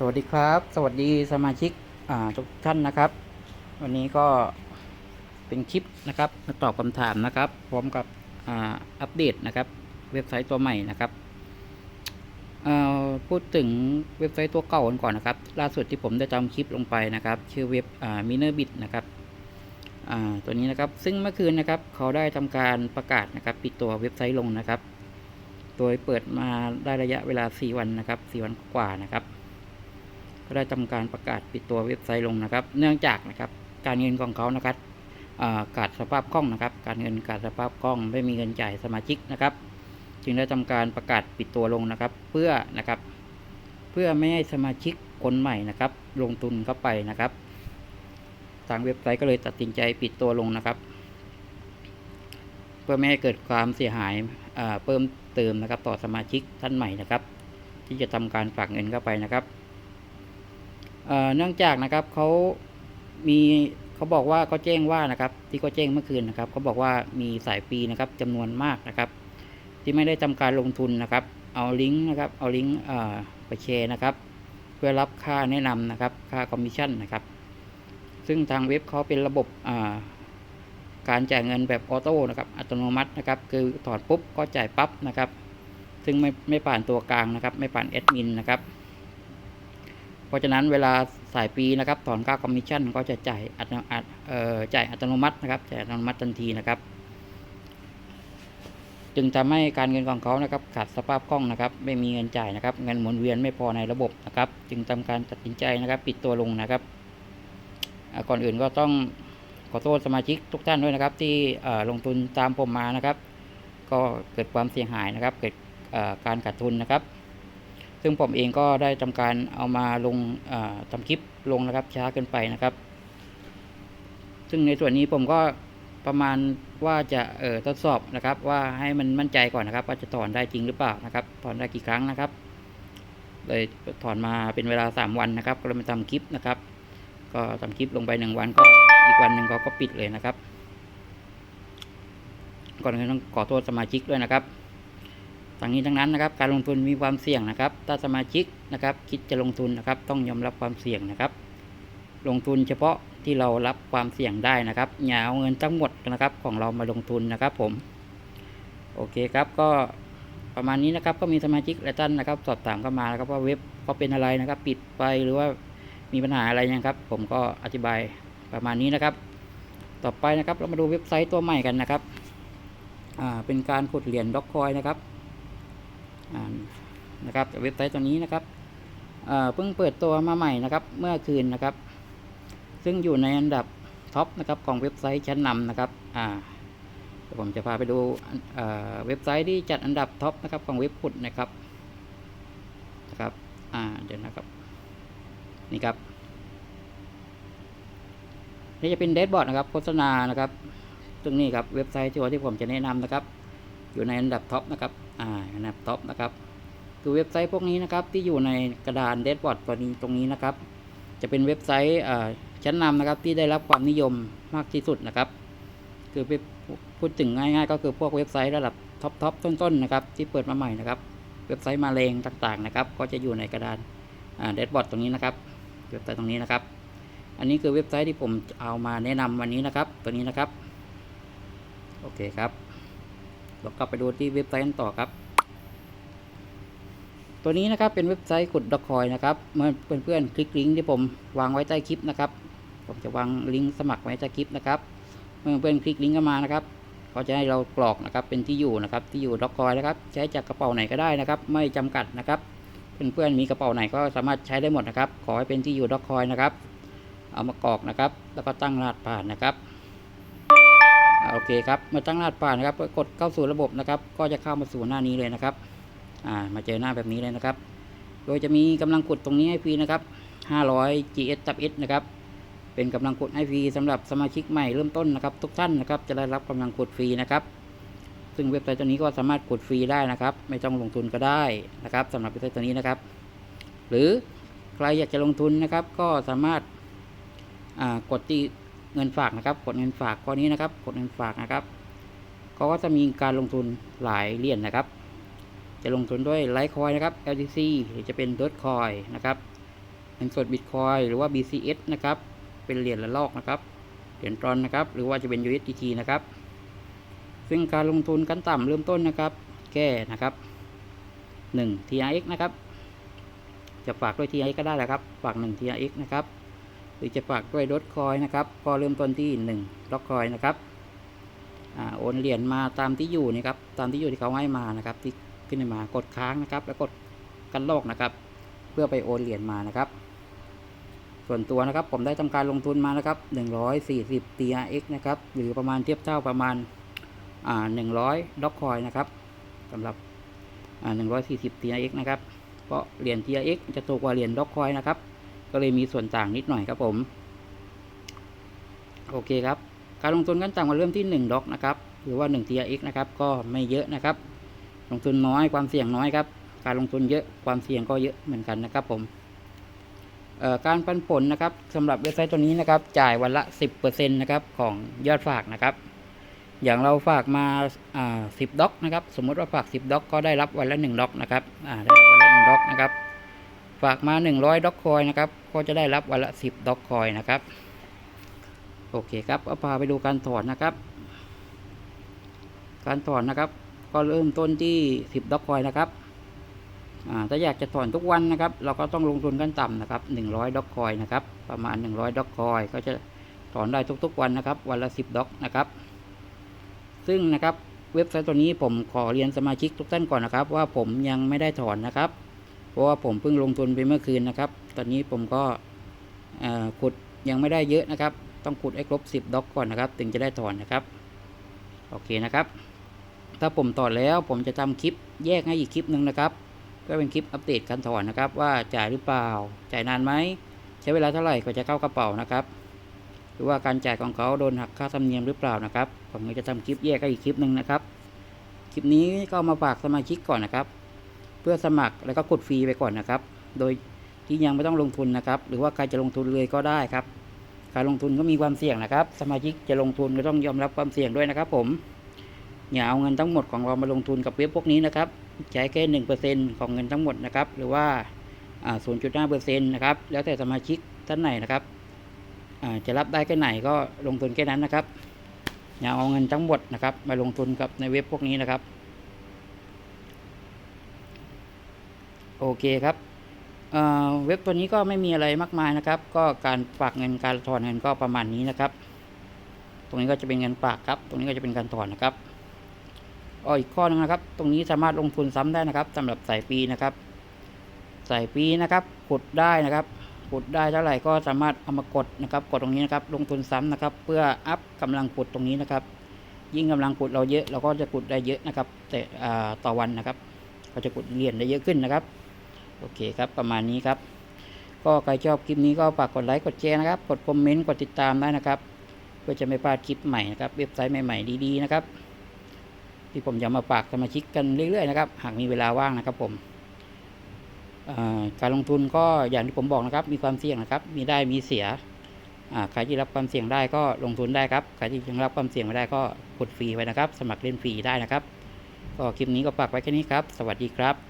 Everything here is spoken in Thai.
สวัสดีครับ สวัสดีสมาชิกทุกท่านนะครับ วันนี้ก็เป็นคลิปนะครับมาตอบคำถามนะครับพร้อมกับอ,อัปเดตนะครับ เว็บไซต์ตัวใหม่นะครับพูดถึงเว็บไซต์ตัวเก่ากันก่อนนะครับ ล่าสุดที่ผมได้ทำคลิปลงไปนะครับ ชื่อเว็บมิเนอร์บิทนะครับตัวนี้นะครับซึ่งเมื่อคืนนะครับเขาได้ทำการประกาศนะครับ ปิดตัวเว็บไซต์ลงนะครับ โดยเปิดมาได้ระยะเวลา 4 วันนะครับ 4 วันกว่านะครับ ก็ได้ทำการประกาศปิดตัวเว็บไซต์ลงนะครับ เนื่องจากนะครับการเงินของเขานะครับขาดสภาพคล่องนะครับ การเงินขาดสภาพคล่องไม่มีเงินจ่ายสมาชิกนะครับ จึงได้ทำการประกาศปิดตัวลงนะครับ เพื่อนะครับ เพื่อไม่ให้สมาชิกคนใหม่นะครับ ลงทุนเข้าไปนะครับ ทางเว็บไซต์ก็เลยตัดสินใจปิดตัวลงนะครับ เพื่อไม่ให้เกิดความเสียหายอ่าเพิ่มเติมนะครับ ต่อสมาชิกท่านใหม่นะครับ ที่จะทำการฝากเงินเข้าไปนะครับ เนื่องจากนะครับเขามีเขาบอกว่าเขาแจ้งว่านะครับ ที่เขาแจ้งเมื่อคืนนะครับเขาบอกว่ามีสายฟรีนะครับจำนวนมากนะครับ ที่ไม่ได้ทำการลงทุนนะครับ เอาลิงก์นะครับเอาลิงก์ไปแชร์นะครับ เพื่อรับค่าแนะนำนะครับ ค่าคอมมิชชั่นนะครับ ซึ่งทางเว็บเขาเป็นระบบการจ่ายเงินแบบออโต้นะครับอัตโนมัตินะครับคือถอนปุ๊บก็จ่ายปั๊บนะครับ ซึ่งไม่ไม่ผ่านตัวกลางนะครับ ไม่ผ่านแอดมินนะครับ เพราะฉะนั้นเวลาสายปีนะครับถอนค่าคอมมิชชั่นก็จะจ่ายอัตโนอัตเอ่อจ่ายอัตโนมัตินะครับจ่ายอัตโนมัติทันทีนะครับ จึงทำให้การเงินของเขานะครับขาดสภาพคล่องนะครับ ไม่มีเงินจ่ายนะครับ เงินหมุนเวียนไม่พอในระบบนะครับ จึงทำการตัดสินใจนะครับ ปิดตัวลงนะครับก่อนอื่นก็ต้องขอโทษสมาชิกทุกท่านด้วยนะครับ ที่ลงทุนตามผมมานะครับ ก็เกิดความเสียหายนะครับ เกิดการขาดทุนนะครับ ซึ่งผมเองก็ได้ทำการเอามาลงเอ่อทำคลิปลงนะครับช้าเกินไปนะครับ ซึ่งในส่วนนี้ผมก็ประมาณว่าจะเออทดสอบนะครับ ว่าให้มันมั่นใจก่อนนะครับ ว่าจะถอนได้จริงหรือเปล่านะครับถอนได้กี่ครั้งนะครับเลยถอนมาเป็นเวลา 3 วันนะครับ ก็เลยมาทำคลิปนะครับ ก็ทำคลิปลงไปหนึ่งวันก็อีกวันหนึ่งเขาก็ปิดเลยนะครับ ก่อนอื่นต้องขอโทษสมาชิกด้วยนะครับ ทั้งนี้ทั้งนั้นนะครับ การลงทุนมีความเสี่ยงนะครับ ถ้าสมาชิกนะครับ คิดจะลงทุนนะครับ ต้องยอมรับความเสี่ยงนะครับ ลงทุนเฉพาะที่เรารับความเสี่ยงได้นะครับอย่าเอาเงินทั้งหมดนะครับ ของเรามาลงทุนนะครับ ผม โอเคครับก็ประมาณนี้นะครับก็มีสมาชิกหลายท่านนะครับ สอบถามเข้ามานะครับว่าเว็บเขาเป็นอะไรนะครับ ปิดไปหรือว่ามีปัญหาอะไรยังครับ ผมก็อธิบายประมาณนี้นะครับ ต่อไปนะครับเรามาดูเว็บไซต์ตัวใหม่กันนะครับอ่าเป็นการขุดเหรียญด็อกคอยนะครับ นะครับเว็บไซต์ตัวนี้นะครับเพิ่งเปิดตัวมาใหม่นะครับ เมื่อคืนนะครับ ซึ่งอยู่ในอันดับท็อปนะครับของเว็บไซต์ชั้นนำนะครับผมจะพาไปดูเว็บไซต์ที่จัดอันดับท็อปนะครับของเว็บขุดนะครับนะครับเดี๋ยวนะครับนี่ครับนี่จะเป็นเดชบอร์ดนะครับโฆษณานะครับซึ่งนี่ครับเว็บไซต์ที่ผมจะแนะนำนะครับ อยู่ในอันดับท็อปนะครับ อ่าอันดับท็อปนะครับ คือเว็บไซต์พวกนี้นะครับที่อยู่ในกระดานเดสบอร์ดตัวนี้ตรงนี้นะครับ จะเป็นเว็บไซต์ชั้นนำนะครับที่ได้รับความนิยมมากที่สุดนะครับ คือไปพูดถึงง่ายๆ ก็คือพวกเว็บไซต์ระดับท็อปทอปต้นๆนะครับที่เปิดมาใหม่นะครับเว็บไซต์มาเลงต่างๆนะครับ ก็จะอยู่ในกระดานเดสบอร์ดตรงนี้นะครับเว็บไซต์ตรงนี้นะครับ อันนี้คือเว็บไซต์ที่ผมเอามาแนะนำวันนี้นะครับ ตัวนี้นะครับ โอเคครับ เรากลับไปดูที่เว็บไซต์กันต่อครับ ตัวนี้นะครับเป็นเว็บไซต์ขุดดอกคอยนะครับ เมื่อเพื่อนๆคลิกลิงก์ที่ผมวางไว้ใต้คลิปนะครับ ผมจะวางลิงก์สมัครไว้ใต้คลิปนะครับ เมื่อเพื่อนๆคลิกลิงก์เข้ามานะครับเขาจะให้เรากรอกนะครับเป็นที่อยู่นะครับ ที่อยู่ดอกคอยนะครับ ใช้จากกระเป๋าไหนก็ได้นะครับ ไม่จำกัดนะครับเพื่อนๆมีกระเป๋าไหนก็สามารถใช้ได้หมดนะครับ ขอให้เป็นที่อยู่ดอกคอยนะครับ เอามากรอกนะครับ แล้วก็ตั้งรหัสผ่านนะครับ อเคครับเมื่อตั้งรหัสผ่านนะครับกดเข้าสู่ระบบนะครับ ก็จะเข้ามาสู่หน้านี้เลยนะครับอ่ามาเจอหน้าแบบนี้เลยนะครับ โดยจะมีกำลังกดตรงนี้ให้ฟรีนะครับ 500 GS ตับ S นะครับเป็นกำลังกดให้ฟรีสำหรับสมาชิกใหม่เริ่มต้นนะครับ ทุกท่านนะครับจะได้รับกำลังกดฟรีนะครับ ซึ่งเว็บไซต์ตัวนี้ก็สามารถกดฟรีได้นะครับ ไม่ต้องลงทุนก็ได้นะครับสำหรับเว็บไซต์ตัวนี้นะครับ หรือใครอยากจะลงทุนนะครับ ก็สามารถกดที่ เงินฝากนะครับ กดเงินฝากข้อนนี้นะครับ กดเงินฝากนะครับเขาก็จะมีการลงทุนหลายเหรียญนะครับ จะลงทุนด้วยไลท์คอยนะครับ LTC หรือจะเป็นด o ทคอยนะครับเงินสดบิตคอยหรือว่า BCS นะครับ เป็นเหรียญละลอกนะครับเหรียญตรอนนะครับ หรือว่าจะเป็น USDT นะครับ ซึ่งการลงทุนขั้นต่ำเริ่มต้นนะครับ แก้นะครับ 1 TRX นะครับ จะฝากด้วย TRX ก็ได้แหละครับ ฝาก 1 TRX นะครับ หรือจะฝากด้วยดอทคอยนะครับก็เริ่มต้นที่1ดอทคอยนะครับอโอนเหรียญมาตามที่อยู่นี่ครับ ตามที่อยู่ที่เขาให้มานะครับ ที่ขึ้นมากดค้างนะครับ แล้วกดกันโลกนะครับ เพื่อไปโอนเหรียญมานะครับ ส่วนตัวนะครับผมได้ทำการลงทุนมานะครับ 140 TRX นะครับ หรือประมาณเทียบเท่าประมาณอ่า100ดอทคอยนะครับสำหรับอ่า140 TRX นะครับ เพราะเหรียญ TRX จะถูกกว่าเหรียญดอทคอยนะครับ ก็เลยมีส่วนต่างนิดหน่อยครับผม โอเคครับ การลงทุนกันต่างมาเริ่มที่1ด็อกนะครับ หรือว่า1 TRX นะครับ ก็ไม่เยอะนะครับ ลงทุนน้อยความเสี่ยงน้อยครับ การลงทุนเยอะความเสี่ยงก็เยอะเหมือนกันนะครับผมการปันผลนะครับสำหรับเว็บไซต์ตัวนี้นะครับ จ่ายวันละ 10%นะครับของยอดฝากนะครับ อย่างเราฝากมาอ่า10ด็อกนะครับ สมมติว่าฝาก 10ด็อกก็ได้รับวันละ1ด็อกนะครับได้รับวันละ1ด็อกนะครับ ฝากมา 100ด็อกคอยนะครับ ก็จะได้รับวันละ 10ด็อกคอยนะครับ โอเคครับเอาพาไปดูการถอนนะครับ การถอนนะครับ ก็เริ่มต้นที่ 10ด็อกคอยนะครับถ้าอยากจะถอนทุกวันนะครับ เราก็ต้องลงทุนกันต่ำนะครับ 100ด็อกคอยนะครับ ประมาณ 100ด็อกคอยก็จะถอนได้ทุกๆวันนะครับ วันละ 10ด็อกนะครับ ซึ่งนะครับเว็บไซต์ตัวนี้ผมขอเรียนสมาชิกทุกท่านก่อนนะครับ ว่าผมยังไม่ได้ถอนนะครับ ราะว่าผมเพิ่งลงทุนไปเมื่อคืนนะครับ ตอนนี้ผมก็ขุดยังไม่ได้เยอะนะครับ ต้องขุดให้ครบ 10ด็อกก่อนนะครับ ถึงจะได้ถอนนะครับ โอเคนะครับ ถ้าผมถอนแล้วผมจะทำคลิปแยกให้อีกคลิปหนึ่งนะครับ ก็เป็นคลิปอัปเดตการถอนนะครับ ว่าจ่ายหรือเปล่า จ่ายนานไหม ใช้เวลาเท่าไหร่กว่าจะเข้ากระเป๋านะครับ หรือว่าการจ่ายของเขาโดนหักค่าธรรมเนียมหรือเปล่านะครับ ผมจะทำคลิปแยกให้อีกคลิปหนึ่งนะครับ คลิปนี้ก็มาฝากสมาชิกก่อนนะครับ พื่อสมัครแล้วก็กดฟรีไปก่อนนะครับ โดยที่ยังไม่ต้องลงทุนนะครับ หรือว่าใครจะลงทุนเลยก็ได้ครับ การลงทุนก็มีความเสี่ยงนะครับ สมาชิกจะลงทุนก็ต้องยอมรับความเสี่ยงด้วยนะครับผมอย่าเอาเงินทั้งหมดของเรามาลงทุนกับเว็บพวกนี้นะครับใช้แค่หนึ่งเปอร์เซ็นของเงินทั้งหมดนะครับ หรือว่าศูนย์จุดห้าเปอร์เซ็นต์นะครับ แล้วแต่สมาชิกท่านไหนนะครับจะรับได้แค่ไหนก็ลงทุนแค่นั้นนะครับอย่าเอาเงินทั้งหมดนะครับ มาลงทุนกับในเว็บพวกนี้นะครับ โอเคครับเเว็บตัวนี้ก็ไม่มีอะไรมากมายนะครับ ก็การฝากเงินการถอนเงินก็ประมาณนี้นะครับ ตรงนี้ก็จะเป็นเงินฝากครับ ตรงนี้ก็จะเป็นการถอนนะครับอ๋ออีกข้อหนึงนะครับ ตรงนี้สามารถลงทุนซ้ำได้นะครับสำหรับสายปีนะครับ สายปีนะครับกดได้นะครับกดได้เท่าไหร่ก็สามารถเอามากดนะครับ กดตรงนี้นะครับ ลงทุนซ้ำนะครับ เพื่ออัพกำลังกดตรงนี้นะครับ ยิ่งกำลังกดเราเยอะเราก็จะกดได้เยอะนะครับ แต่อ่าต่อวันนะครับ ก็จะกดเหรียญได้เยอะขึ้นนะครับ โอเคครับประมาณนี้ครับ ก็ใครชอบคลิปนี้ก็ฝากกดไลค์กดแชร์นะครับ กดคอมเมนต์กดติดตามได้นะครับเพื่อจะไม่พลาดคลิปใหม่นะครับเว็บไซต์ใหม่ๆดีๆนะครับ ที่ผมจะมาฝากสมาชิกกันเรื่อยๆนะครับหากมีเวลาว่างนะครับผมการลงทุนก็อย่างที่ผมบอกนะครับ มีความเสี่ยงนะครับ มีได้มีเสียใครที่รับความเสี่ยงได้ก็ลงทุนได้ครับใครที่ยังรับความเสี่ยงไม่ได้ก็กดฟรีไว้นะครับ สมัครเล่นฟรีได้นะครับ ก็คลิปนี้ก็ฝากไว้แค่นี้ครับ สวัสดีครับ